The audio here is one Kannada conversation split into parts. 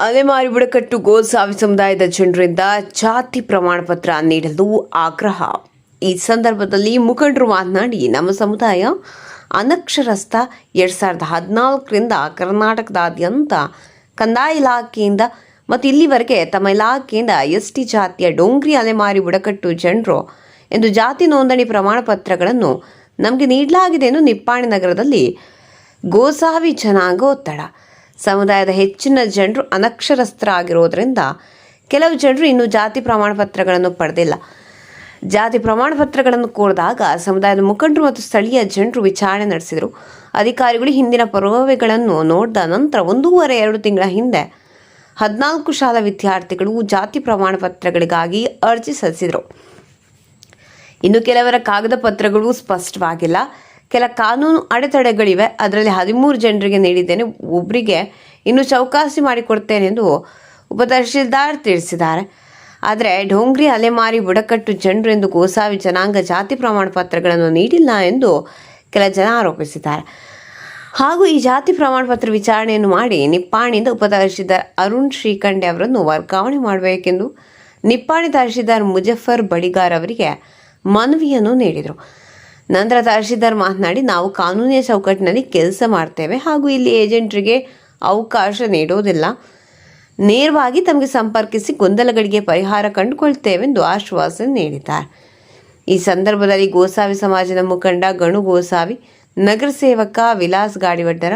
ಅಲೆಮಾರಿ ಬುಡಕಟ್ಟು ಗೋಸಾವಿ ಸಮುದಾಯದ ಜನರಿಂದ ಜಾತಿ ಪ್ರಮಾಣ ಪತ್ರ ನೀಡಲು ಆಗ್ರಹ. ಈ ಸಂದರ್ಭದಲ್ಲಿ ಮುಖಂಡರು ಮಾತನಾಡಿ, ನಮ್ಮ ಸಮುದಾಯ ಅನಕ್ಷರಸ್ಥ ಎರಡ್ ಸಾವಿರದ ಹದಿನಾಲ್ಕರಿಂದ ಕರ್ನಾಟಕದಾದ್ಯಂತ ಕಂದಾಯ ಇಲಾಖೆಯಿಂದ ಮತ್ತು ಇಲ್ಲಿವರೆಗೆ ತಮ್ಮ ಇಲಾಖೆಯಿಂದ ಎಸ್ ಟಿ ಜಾತಿಯ ಡೋಂಗ್ರಿ ಅಲೆಮಾರಿ ಬುಡಕಟ್ಟು ಜನರು ಎಂದು ಜಾತಿ ನೋಂದಣಿ ಪ್ರಮಾಣ ಪತ್ರಗಳನ್ನು ನಮಗೆ ನೀಡಲಾಗಿದೆ ಎಂದು ನಿಪ್ಪಾಣಿ ನಗರದಲ್ಲಿ ಗೋಸಾವಿ ಜನಾಂಗ ಒತ್ತಡ. ಸಮುದಾಯದ ಹೆಚ್ಚಿನ ಜನರು ಅನಕ್ಷರಸ್ಥರಾಗಿರೋದ್ರಿಂದ ಕೆಲವು ಜನರು ಇನ್ನೂ ಜಾತಿ ಪ್ರಮಾಣ ಪತ್ರಗಳನ್ನು ಪಡೆದಿಲ್ಲ. ಜಾತಿ ಪ್ರಮಾಣ ಪತ್ರಗಳನ್ನು ಕೋರಿದಾಗ ಸಮುದಾಯದ ಮುಖಂಡರು ಮತ್ತು ಸ್ಥಳೀಯ ಜನರು ವಿಚಾರಣೆ ನಡೆಸಿದರು. ಅಧಿಕಾರಿಗಳು ಹಿಂದಿನ ಪುರಾವೆಗಳನ್ನು ನೋಡಿದ ನಂತರ ಒಂದೂವರೆ ಎರಡು ತಿಂಗಳ ಹಿಂದೆ ಹದಿನಾಲ್ಕು ಶಾಲಾ ವಿದ್ಯಾರ್ಥಿಗಳು ಜಾತಿ ಪ್ರಮಾಣ ಪತ್ರಗಳಿಗಾಗಿ ಅರ್ಜಿ ಸಲ್ಲಿಸಿದರು. ಇನ್ನು ಕೆಲವರ ಕಾಗದ ಪತ್ರಗಳು ಸ್ಪಷ್ಟವಾಗಿಲ್ಲ. ಕೆಲ ಕಾನೂನು ಅಡೆತಡೆಗಳಿವೆ. ಅದರಲ್ಲಿ ಹದಿಮೂರು ಜನರಿಗೆ ನೀಡಿದ್ದೇನೆ. ಒಬ್ಬರಿಗೆ ಇನ್ನು ಚೌಕಾಸಿ ಮಾಡಿಕೊಡ್ತೇನೆ ಎಂದು ಉಪತಹಶೀಲ್ದಾರ್ ತಿಳಿಸಿದ್ದಾರೆ. ಆದರೆ ಡೋಂಗ್ರಿ, ಅಲೆಮಾರಿ, ಬುಡಕಟ್ಟು ಜನರು ಎಂದು ಗೋಸಾವಿ ಜನಾಂಗ ಜಾತಿ ಪ್ರಮಾಣ ಪತ್ರಗಳನ್ನು ನೀಡಿಲ್ಲ ಎಂದು ಕೆಲ ಜನ ಆರೋಪಿಸಿದ್ದಾರೆ. ಹಾಗೂ ಈ ಜಾತಿ ಪ್ರಮಾಣ ಪತ್ರ ವಿಚಾರಣೆಯನ್ನು ಮಾಡಿ ನಿಪ್ಪಾಣಿಯಿಂದ ಉಪತಹಶೀಲ್ದಾರ್ ಅರುಣ್ ಶ್ರೀಕಂಡೆ ಅವರನ್ನು ವರ್ಗಾವಣೆ ಮಾಡಬೇಕೆಂದು ನಿಪ್ಪಾಣಿ ತಹಶೀಲ್ದಾರ್ ಮುಜಫರ್ ಬಡಿಗಾರ್ ಅವರಿಗೆ ಮನವಿಯನ್ನು ನೀಡಿದರು. ನಂತರ ತಹಶೀಲ್ದಾರ್ ಮಾತನಾಡಿ, ನಾವು ಕಾನೂನಿನ ಚೌಕಟ್ಟಿನಲ್ಲಿ ಕೆಲಸ ಮಾಡ್ತೇವೆ ಹಾಗೂ ಇಲ್ಲಿ ಏಜೆಂಟರಿಗೆ ಅವಕಾಶ ನೀಡೋದಿಲ್ಲ ನೇರವಾಗಿ ತಮಗೆ ಸಂಪರ್ಕಿಸಿ ಗೊಂದಲಗಳಿಗೆ ಪರಿಹಾರ ಕಂಡುಕೊಳ್ತೇವೆಂದು ಆಶ್ವಾಸನೆ ನೀಡಿದ್ದಾರೆ. ಈ ಸಂದರ್ಭದಲ್ಲಿ ಗೋಸಾವಿ ಸಮಾಜದ ಮುಖಂಡ ಗಣು ಗೋಸಾವಿ, ನಗರ ಸೇವಕ ವಿಲಾಸ್ ಗಾಡಿವಡ್ಡರ,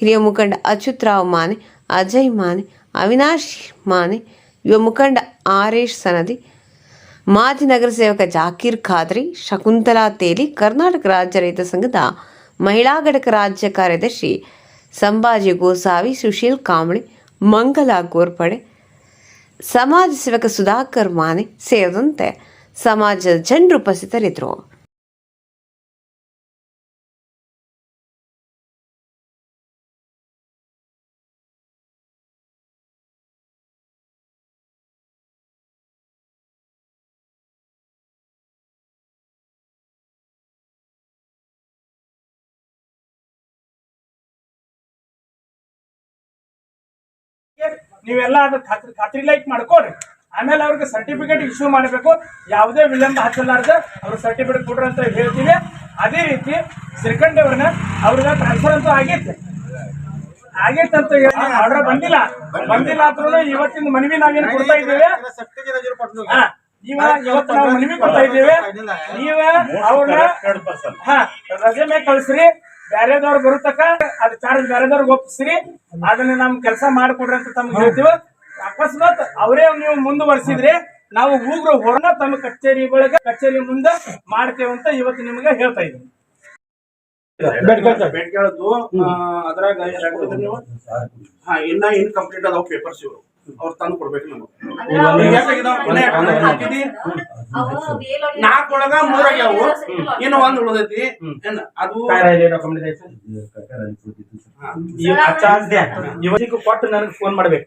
ಹಿರಿಯ ಮುಖಂಡ ಅಚ್ಯುತ್ ರಾವ್ ಮಾನೆ, ಅಜಯ್ ಮಾನೆ, ಅವಿನಾಶ್ ಮಾನೆ, ಯುವ ಮುಖಂಡ ಆರೇಶ್ ಸನದಿ ಮಾಜಿ ನಗರ ಸೇವಕ ಜಾಕೀರ್ ಖಾದ್ರಿ, ಶಕುಂತಲಾ ತೇಲಿ, ಕರ್ನಾಟಕ ರಾಜ್ಯ ರೈತ ಸಂಘದ ಮಹಿಳಾ ಘಟಕ ರಾಜ್ಯ ಕಾರ್ಯದರ್ಶಿ ಸಂಭಾಜಿ ಗೋಸಾವಿ, ಸುಶೀಲ್ ಕಾಂಬಳಿ ಮಂಗಲ ಗೋರ್ಪಡೆ, ಸಮಾಜ ಸೇವಕ ಸುಧಾಕರ್ ಮಾನೆ ಸೇರಿದಂತೆ ಸಮಾಜದ ಜನರು ಉಪಸ್ಥಿತರಿದ್ದರು. ನೀವೆಲ್ಲ ಅದ್ರ ಖಾತ್ರಿ ಖಾತ್ರಿ ಲೈಕ್ ಮಾಡ್ಕೊಡ್ರಿ ಆಮೇಲೆ ಅವ್ರಿಗೆ ಸರ್ಟಿಫಿಕೇಟ್ ಇಶ್ಯೂ ಮಾಡಬೇಕು. ಯಾವುದೇ ವಿಳಂಬ ಹಚ್ಚಲಾರ್ದೆ ಅವ್ರ ಸರ್ಟಿಫಿಕೇಟ್ ಕೊಡ್ರಿ ಅಂತ ಹೇಳ್ತೀವಿ ಅದೇ ರೀತಿ ಶ್ರೀಕಂಠ ಅವ್ರನ್ನ ಅವ್ರಿಗೆ ಟ್ರಾನ್ಸ್ಫರ್ ಅಂತೂ ಆಗೈತೆ ಆಗೈತೆ ಅಂತ ಆರ್ಡರ್ ಬಂದಿಲ್ಲ. ಬಂದಿಲ್ಲ. ಅಂದ್ರೂ ಇವತ್ತಿನ ಮನವಿ ನಾವೇನು ಕೊಡ್ತಾ ಇದ್ದೇವೆ? ಇವತ್ತು ನಾವು ಮನವಿ ಕೊಡ್ತಾ ಇದ್ದೇವೆ. ನೀವ ಅವ್ರನ್ನ ಹಾ ರಜೆ ಮೇಲೆ ಕಳಿಸ್ರಿ. ಬ್ಯಾರೆದವ್ರು ಬರುತ್ತಕ ಅದ್ ಚಾರ್ಜ್ ಬ್ಯಾರೆದವ್ರಿಗೆ ಒಪ್ಪಿಸ್ರಿ. ಅದನ್ನ ನಮ್ ಕೆಲಸ ಮಾಡ್ಕೊಡ್ರಿ ಅಂತ ತಮ್ಗೆ ಹೇಳ್ತೀವಿ. ಅಕಸ್ಮಾತ್ ಅವರೇ ನೀವು ಮುಂದುವರಿಸಿದ್ರೆ ನಾವು ಹೂಗ್ರು ಹೊರನ ತಮ್ಮ ಕಚೇರಿ ಒಳಗ ಕಚೇರಿ ಮುಂದೆ ಮಾಡ್ತೇವೆ ಅಂತ ಇವತ್ತು ನಿಮ್ಗೆ ಹೇಳ್ತಾ ಇದ್ದೀನಿ. ಬೇಡಿಕೆ ಹೇಳದ್ದು ಅದ್ರಾಗ ಹಾ ಇನ್ನ ಕಂಪ್ಲೀಟ್ ಅದಾವ ಪೇಪರ್ಸ್ ಇವರು. ಅವ್ರು ತಂದು ಕೊಡ್ಬೇಕು ನಮಗೆ? ನಾಲ್ಕು ಒಳಗ ಮೂರಾಗ್ಯಾವು ಇನ್ನು ಒಂದ್ ಉಳಿದೈತಿ. ಏನ್ ಅದು ಕೊಟ್ಟು ನನಗೆ ಫೋನ್ ಮಾಡ್ಬೇಕು.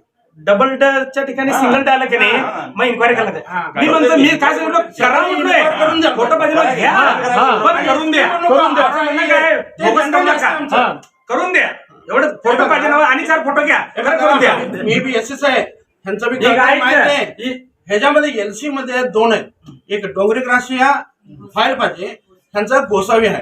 डबल डच्या ठिकाणी सिंगल डायला की नाही मग इन्क्वायरी करायला हा. मी म्हणतो मी काय सांगितलं करा म्हणतोय करून द्या. फोटो पाहिजे मग घ्या. पण करून द्या. करून द्या. असं म्हणणं काय? ते बोगस करू नका. हा. करून द्या. एवढं फोटो पाहिजे ना आणि चार फोटो घ्या. खरं करून द्या. मी बी एस एस आहे. ह्यांचं बी काय माहीत आहे ही- ह्याच्यामध्ये एलसी मध्ये दोन आहेत. एक डोंगरी क्राशी फाईल पाहिजे. ह्यांचा गोसावी आहे.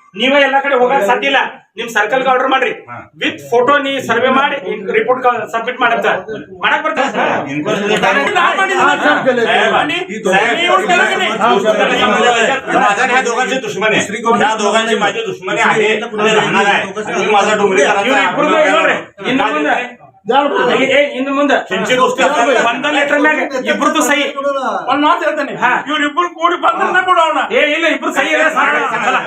ನೀವ ಎಲ್ಲಾ ಕಡೆ ಹೋಗಕ್ ಸಾಧ್ಯ ಇಲ್ಲ ನಿಮ್ ಸರ್ಕಲ್ ಆರ್ಡರ್ ಮಾಡ್ರಿ ಹಾ. ವಿತ್ ಫೋಟೋ ನೀ ಸರ್ವೆ ಮಾಡಿ ರಿಪೋರ್ಟ್ ಸಬ್ಮಿಟ್ ಮಾಡಂತ ಮಾಡಕ್ ಬರ್ತದೆ ಸರ್ ನಾನ್ ಮಾಡಿದ್ದೀನಿ ಸರ್. आणि तुम्ही येऊन केलं की नाही? माझा ह्या दोघांची दुश्मनी आहे ह्या दोघांची माझी दुश्मनी आहे आणि राहणार आहे आणि मी माझा डोंगरी ಇವ್ರು ಇಬ್ರು ನೋಡ್ರಿ ಇನ್ನು ಮುಂದೆ ಒಂದ ಲೆಟರ್ ಮ್ಯಾಗ ಇಬ್ರದ್ದು ಸಹಿ ಒಂದ್ ಮಾತು ಹೇಳ್ತಾನೆ ಇವ್ರಿಬ್ರು ಕೂಡಿ ಬಂದ್ರೆ ನಾ ಅವನ ಏ ಇಲ್ಲ ಇಬ್ರು ಸಹಿ ಇಲ್ಲ ಸಾಕಲ್ಲ